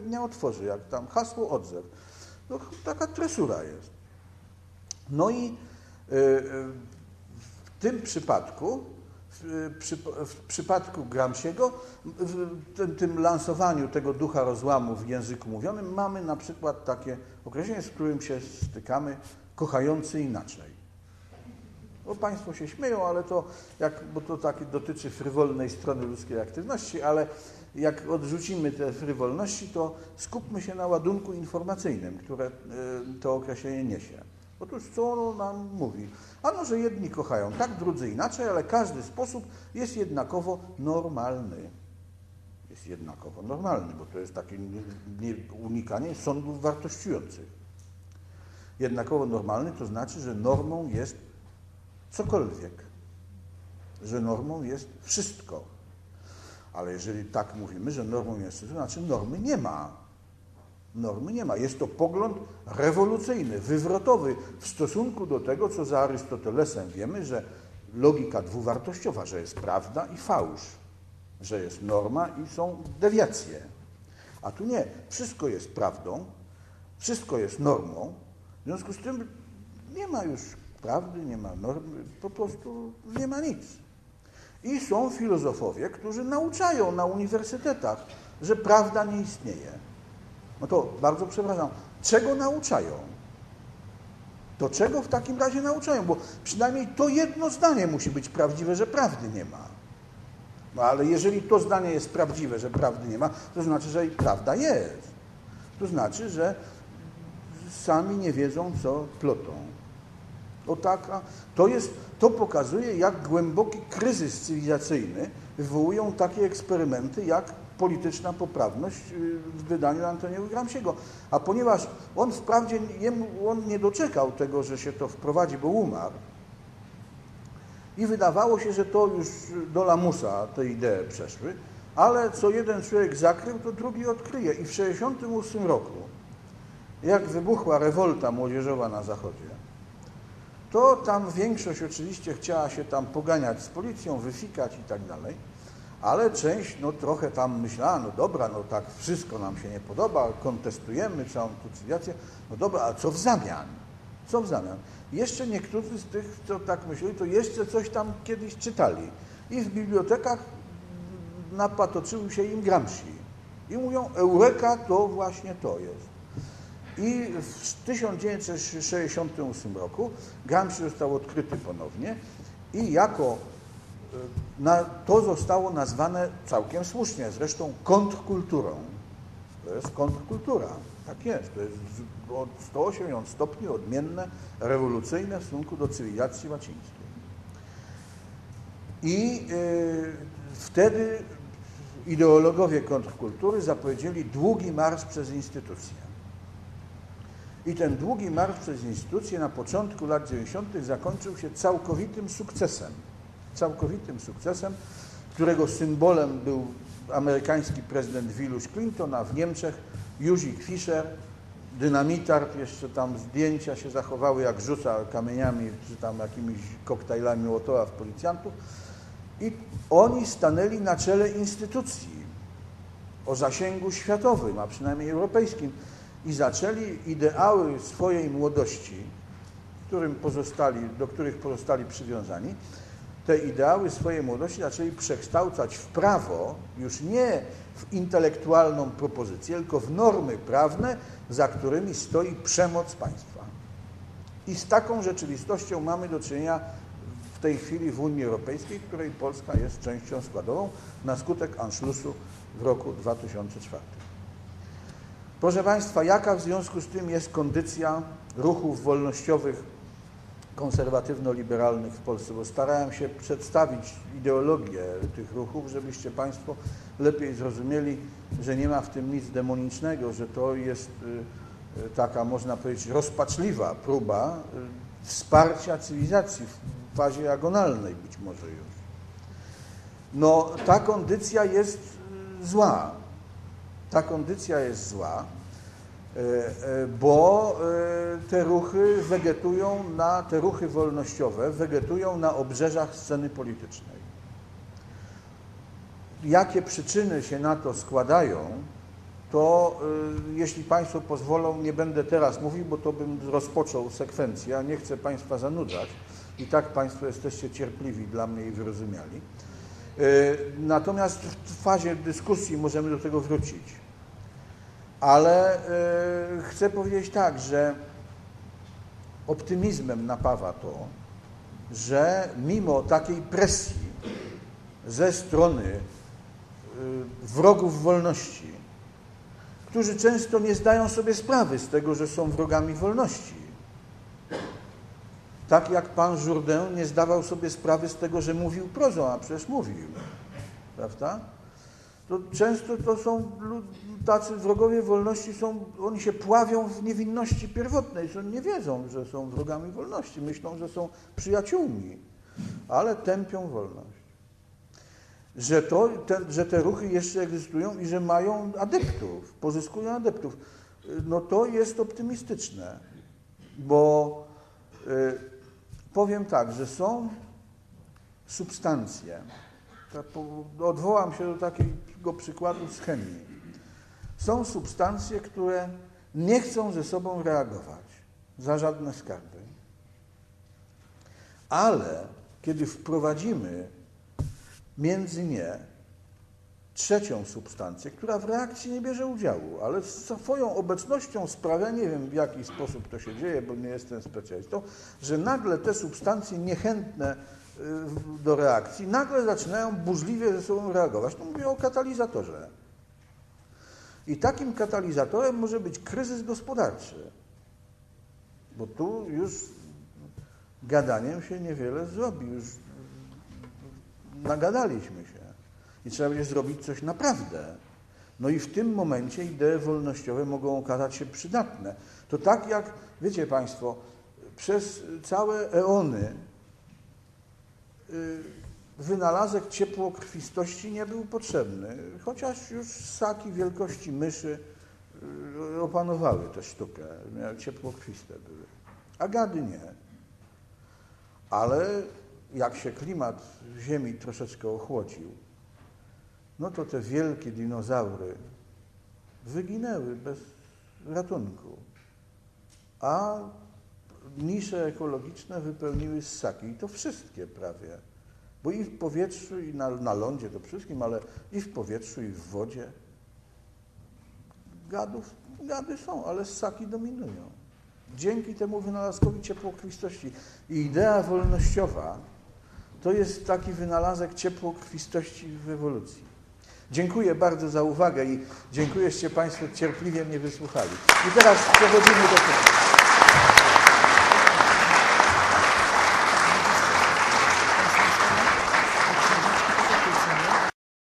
odpowiednia otworzy, jak tam hasło odzew. No, taka tresura jest. No i y, y, w tym przypadku, w, w przypadku Gramsciego, w tym, lansowaniu tego ducha rozłamu w języku mówionym mamy na przykład takie określenie, z którym się stykamy, kochający inaczej. Bo Państwo się śmieją, ale to, jak, bo to takie dotyczy frywolnej strony ludzkiej aktywności, ale jak odrzucimy te frywolności, to skupmy się na ładunku informacyjnym, które y, to określenie niesie. Otóż co ono nam mówi? Ano, że jedni kochają tak, drudzy inaczej, ale każdy sposób jest jednakowo normalny. Jest jednakowo normalny, bo to jest takie unikanie sądów wartościujących. Jednakowo normalny to znaczy, że normą jest cokolwiek, że normą jest wszystko. Ale jeżeli tak mówimy, że normą jest to znaczy normy nie ma. Normy nie ma. Jest to pogląd rewolucyjny, wywrotowy w stosunku do tego, co za Arystotelesem wiemy, że logika dwuwartościowa, że jest prawda i fałsz, że jest norma i są dewiacje. A tu nie. Wszystko jest prawdą, wszystko jest normą, w związku z tym nie ma już prawdy, nie ma normy, po prostu nie ma nic. I są filozofowie, którzy nauczają na uniwersytetach, że prawda nie istnieje. No to bardzo przepraszam, czego nauczają? To czego w takim razie nauczają? Bo przynajmniej to jedno zdanie musi być prawdziwe, że prawdy nie ma. No ale jeżeli to zdanie jest prawdziwe, że prawdy nie ma, to znaczy, że prawda jest. To znaczy, że sami nie wiedzą, co plotą. To, jest, to pokazuje, jak głęboki kryzys cywilizacyjny wywołują takie eksperymenty, jak polityczna poprawność y, w wydaniu Antoniego Gramsciego. A ponieważ on wprawdzie jemu, on nie doczekał tego, że się to wprowadzi, bo umarł, i wydawało się, że to już do lamusa te idee przeszły, ale co jeden człowiek zakrył, to drugi odkryje. I w 1968 roku, jak wybuchła rewolta młodzieżowa na Zachodzie, to tam większość oczywiście chciała się tam poganiać z policją, wyfikać i tak dalej, ale część no trochę tam myślała, no dobra, no tak wszystko nam się nie podoba, kontestujemy całą cywilizację, no dobra, a co w zamian? Co w zamian? Jeszcze niektórzy z tych, co tak myśleli, to jeszcze coś tam kiedyś czytali. I w bibliotekach napatoczyły się im Gramsci. I mówią, Eureka to właśnie to jest. I w 1968 roku Gramsci został odkryty ponownie i jako e, na, to zostało nazwane całkiem słusznie, zresztą kontrkulturą. To jest kontrkultura. Tak jest. To jest o 180 stopni odmienne, rewolucyjne w stosunku do cywilizacji łacińskiej. I y, wtedy ideologowie kontrkultury zapowiedzieli długi marsz przez instytucje. I ten długi marsz przez instytucje na początku lat 90. zakończył się całkowitym sukcesem. Całkowitym sukcesem, którego symbolem był amerykański prezydent Wilusz Clinton, a w Niemczech Juzik Fischer, dynamitar, jeszcze tam zdjęcia się zachowały, jak rzuca kamieniami czy tam jakimiś koktajlami Łotowa w policjantów. I oni stanęli na czele instytucji o zasięgu światowym, a przynajmniej europejskim i zaczęli ideały swojej młodości, którym pozostali, do których pozostali przywiązani, te ideały swojej młodości zaczęli przekształcać w prawo, już nie w intelektualną propozycję, tylko w normy prawne, za którymi stoi przemoc państwa. I z taką rzeczywistością mamy do czynienia w tej chwili w Unii Europejskiej, której Polska jest częścią składową na skutek Anschlussu w roku 2004. Proszę Państwa, jaka w związku z tym jest kondycja ruchów wolnościowych konserwatywno-liberalnych w Polsce? Bo starałem się przedstawić ideologię tych ruchów, żebyście Państwo lepiej zrozumieli, że nie ma w tym nic demonicznego, że to jest y, y, taka, można powiedzieć, rozpaczliwa próba y, wsparcia cywilizacji w fazie agonalnej być może już. No, ta kondycja jest zła. Ta kondycja jest zła, e, e, bo e, te ruchy wegetują na, te ruchy wolnościowe wegetują na obrzeżach sceny politycznej. Jakie przyczyny się na to składają, to jeśli Państwo pozwolą, nie będę teraz mówił, bo to bym rozpoczął sekwencję, a nie chcę Państwa zanudzać. I tak Państwo jesteście cierpliwi dla mnie i wyrozumiali. Y, Natomiast w fazie dyskusji możemy do tego wrócić. Ale y, chcę powiedzieć tak, że optymizmem napawa to, że mimo takiej presji ze strony y, wrogów wolności, którzy często nie zdają sobie sprawy z tego, że są wrogami wolności. Tak jak pan Jourdain nie zdawał sobie sprawy z tego, że mówił prozą, a przecież mówił. Prawda? To często to są tacy wrogowie wolności, są, oni się pławią w niewinności pierwotnej, że nie wiedzą, że są wrogami wolności, myślą, że są przyjaciółmi, ale tępią wolność że, to, te, że te ruchy jeszcze egzystują i że mają adeptów, pozyskują adeptów. No to jest optymistyczne, bo y, powiem tak, że są substancje, odwołam się do takiego przykładu z chemii. Są substancje, które nie chcą ze sobą reagować za żadne skarby. Ale kiedy wprowadzimy między nie trzecią substancję, która w reakcji nie bierze udziału, ale swoją obecnością sprawia, nie wiem w jaki sposób to się dzieje, bo nie jestem specjalistą, że nagle te substancje niechętne y, do reakcji nagle zaczynają burzliwie ze sobą reagować. To mówię o katalizatorze. I takim katalizatorem może być kryzys gospodarczy, bo tu już gadaniem się niewiele zrobi, już nagadaliśmy się i trzeba będzie zrobić coś naprawdę. No i w tym momencie idee wolnościowe mogą okazać się przydatne. To tak jak, wiecie Państwo, przez całe eony y, wynalazek ciepłokrwistości nie był potrzebny, chociaż już ssaki wielkości myszy y, opanowały tę sztukę, ciepłokrwiste były, a gady nie. Ale jak się klimat Ziemi troszeczkę ochłodził, no to te wielkie dinozaury wyginęły bez ratunku, a nisze ekologiczne wypełniły ssaki i to wszystkie prawie, bo i w powietrzu, i na, na lądzie to wszystkim, ale i w powietrzu, i w wodzie gadów, gady są, ale ssaki dominują. Dzięki temu wynalazkowi ciepłokrwistości. I idea wolnościowa to jest taki wynalazek ciepłokrwistości w ewolucji. Dziękuję bardzo za uwagę i dziękuję, że Państwo cierpliwie mnie wysłuchali. I teraz przechodzimy do tego.